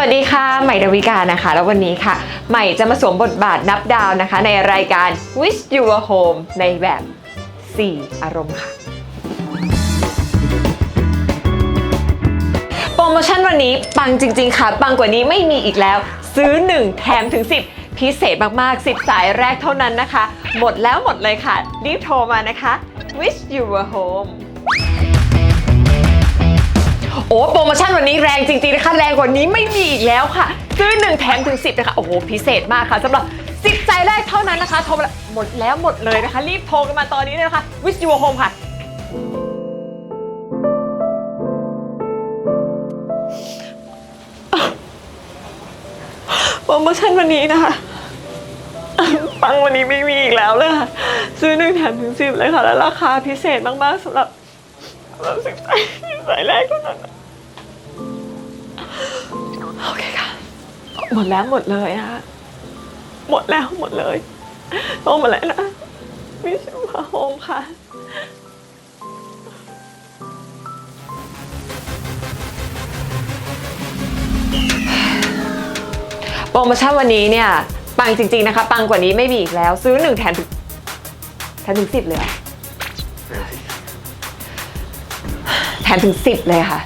วัสดีค่ะ ใหม่ดาวิกานะคะ แล้ววันนี้ค่ะ ใหม่จะมาสวมบทบาทนับดาวนะคะ ในรายการ Wish You Were Home ในแบบ 4 อารมณ์ค่ะ โปรโมชั่นวันนี้ปังจริง ๆ ค่ะ ปังกว่านี้ไม่มีอีกแล้ว ซื้อ 1 แถมถึง 10 พิเศษมาก ๆ 10 สายแรกเท่านั้นนะคะ หมดแล้วหมดเลยค่ะ รีบโทรมานะคะ Wish You Were Home โปรโมชั่นวันนี้แรงจริงๆนะคะ แรงกว่านี้ไม่มีอีกแล้วค่ะ ซื้อ 1 แถมถึง 10 นะคะ โอ้โห พิเศษมากค่ะสำหรับ 10สายแรกเท่านั้นนะคะโทรมาหมดแล้วหมดเลยนะคะ รีบโทรกันมาตอนนี้เลยนะคะ Wish You Were Home ค่ะ โปรโมชั่นวันนี้นะคะปังวันนี้ไม่มีอีกแล้วเลยค่ะ ซื้อหนึ่งแถมถึงสิบเลยค่ะ แล้วราคาพิเศษมากๆสำหรับสำหรับสิบสายสายแรกเท่านั้น หมดแล้วหมดเลยนะหมดแล้วหมดเลยต้องมาแล้วนะวิชวาโฮมค่ะโปรโมชั่นวันนี้เนี่ย ปังจริง ๆนะคะ ปังกว่านี้ไม่มีอีกแล้ว ซื้อหนึ่งแถมถึงแถมถึงสิบเลยแถมถึงสิบเลยค่ะ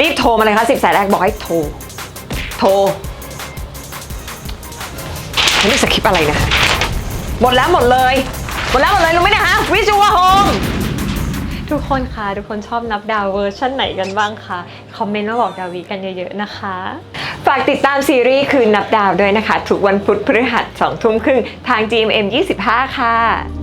รีบโทรมาเลยค่ะสิบสายแรกบอกให้โทร โทร นี่สคริปต์อะไรเนะ หมดแล้วหมดเลย หมดแล้วหมดเลยรู้ไหมเนะฮะวิจูวาโฮมทุกคนคะทุกคนชอบนับดาวเวอร์ชั่นไหนกันบ้างคะ คอมเมนต์มาบอกดาวีกันเยอะๆนะคะ ฝากติดตามซีรีส์คืนนับดาวด้วยนะคะ ทุกวันพุธพฤหัส2ทุ่มครึ่งทาง GMM 25 ค่ะ